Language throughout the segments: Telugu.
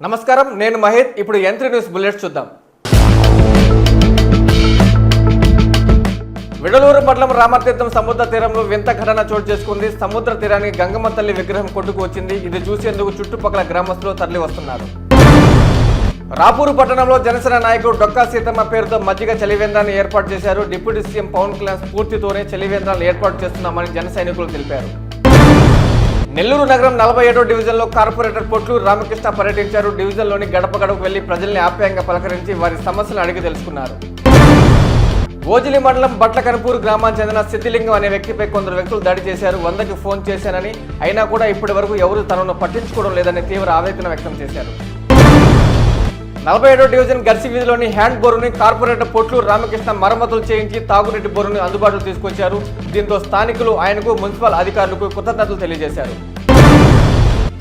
నమస్కారం నేను మహేత్ ఇప్పుడు యంత్రి న్యూస్ బుల్లెట్స్ చూద్దాం. విడలూరు మండలం రామతీర్థం సముద్ర తీరంలో వింత ఘటన చోటు చేసుకుంది. సముద్ర తీరానికి గంగమ్మ తల్లి విగ్రహం కొట్టుకు వచ్చింది. ఇది చూసేందుకు చుట్టుపక్కల గ్రామస్తులు తరలి వస్తున్నారు. రాపూరు పట్టణంలో జనసేన నాయకుడు డొక్కా సీతమ్మ పేరుతో మజ్జిగ చలివేంద్రాన్ని ఏర్పాటు చేశారు. డిప్యూటీ సీఎం పవన్ కళ్యాణ్ స్ఫూర్తితోనే చలివేంద్రాలు ఏర్పాటు చేస్తున్నామని జన సైనికులు తెలిపారు. నెల్లూరు నగరం నలభై ఏడో డివిజన్లో కార్పొరేటర్ పోట్లు రామకృష్ణ పర్యటించారు. డివిజన్లోని గడప గడప వెళ్ళి ప్రజల్ని ఆప్యాయంగా పలకరించి వారి సమస్యలు అడిగి తెలుసుకున్నారు. ఓజిలి మండలం బట్లకనపూరు గ్రామానికి చెందిన సిద్ధిలింగం అనే వ్యక్తిపై కొందరు వ్యక్తులు దాడి చేశారు. వందకి ఫోన్ చేశానని అయినా కూడా ఇప్పటి వరకు ఎవరు తనను పట్టించుకోవడం లేదని తీవ్ర ఆవేదన వ్యక్తం చేశారు. నలభై ఏడో డివిజన్ గర్సి వీధిలోని హ్యాండ్ బోరుని కార్పొరేటర్ పొట్లు రామకృష్ణ మరమ్మతులు చేయించి తాగునీటి బోరుని అందుబాటులో తీసుకొచ్చారు. దీంతో స్థానికులు ఆయనకు మున్సిపల్ అధికారులకు కృతజ్ఞతలు తెలియజేశారు.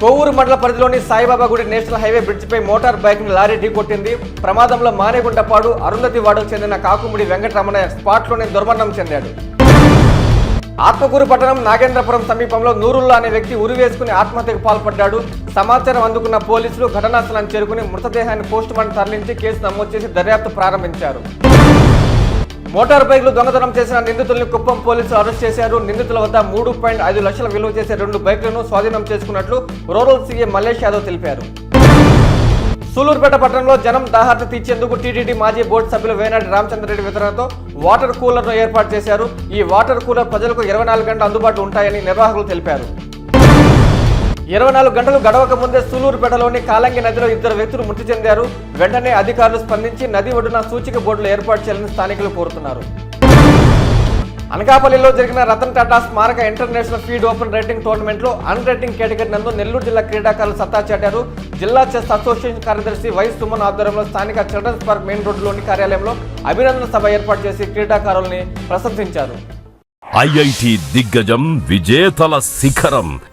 కోవూరు మండల పరిధిలోని సాయిబాబా గుడి నేషనల్ హైవే బ్రిడ్జిపై మోటార్ బైక్ను లారీ ఢీకొట్టింది. ప్రమాదంలో మానేగుంటపాడు అరుంధతి వాడకు చెందిన కాకుముడి వెంకటరమణయ్య స్పాట్లోనే దుర్మరణం చెందాడు. ఆత్మకూరు పట్టణం నాగేంద్రపురం సమీపంలో నూరుల్లా అనే వ్యక్తి ఉరివేసుకుని ఆత్మహత్యకు పాల్పడ్డాడు. సమాచారం అందుకున్న పోలీసులు ఘటనాస్థలాన్ని చేరుకుని మృతదేహాన్ని పోస్టుమార్టం తరలించి కేసు నమోదు చేసి దర్యాప్తు ప్రారంభించారు. మోటార్ బైక్లు దొంగతనం చేసిన నిందితుల్ని కుప్పం పోలీసులు అరెస్ట్ చేశారు. నిందితుల వద్ద మూడు పాయింట్ ఐదు లక్షల విలువ చేసే రెండు బైక్లను స్వాధీనం చేసుకున్నట్లు రూరల్ సీఎం మల్లేష్ యాదవ్ తెలిపారు. సూలూరుపేట పట్టణంలో జనం దాహార్త తీర్చేందుకు టీటీడీ మాజీ బోర్డు సభ్యులు వేనాటి రామచంద్రరెడ్డి వితరణతో వాటర్ కూలర్ను ఏర్పాటు చేశారు. ఈ వాటర్ కూలర్ ప్రజలకు ఇరవై నాలుగు గంటల అందుబాటులో ఉంటాయని నిర్వాహకులు తెలిపారు. ఇరవై నాలుగు గంటలు గడవక ముందే సూలూరుపేటలోని కాలంగి నదిలో ఇద్దరు వ్యక్తులు మృతి చెందారు. వెంటనే అధికారులు స్పందించి నది ఒడ్డున సూచిక బోర్డులు ఏర్పాటు చేయాలని స్థానికులు కోరుతున్నారు. అనకాపల్లిలో జరిగిన రతన్ టాటా స్మారక ఇంటర్నేషనల్ ఫీడ్ ఓపెన్ రైటింగ్ టోర్నమెంట్లో అన్ రైటింగ్ కేటగిరీ నందు నెల్లూరు జిల్లా క్రీడాకారులు సత్తా చాటారు. జిల్లా చెస్ అసోసియేషన్ కార్యదర్శి వై సుమన్ ఆధ్వర్యంలో స్థానిక చిల్డ్రన్స్ పార్క్ మెయిన్ రోడ్డులోని కార్యాలయంలో అభినందన సభ ఏర్పాటు చేసి క్రీడాకారుల్ని ప్రశంసించారు. ఐఐటి దిగ్గజం విజేతల శిఖరం.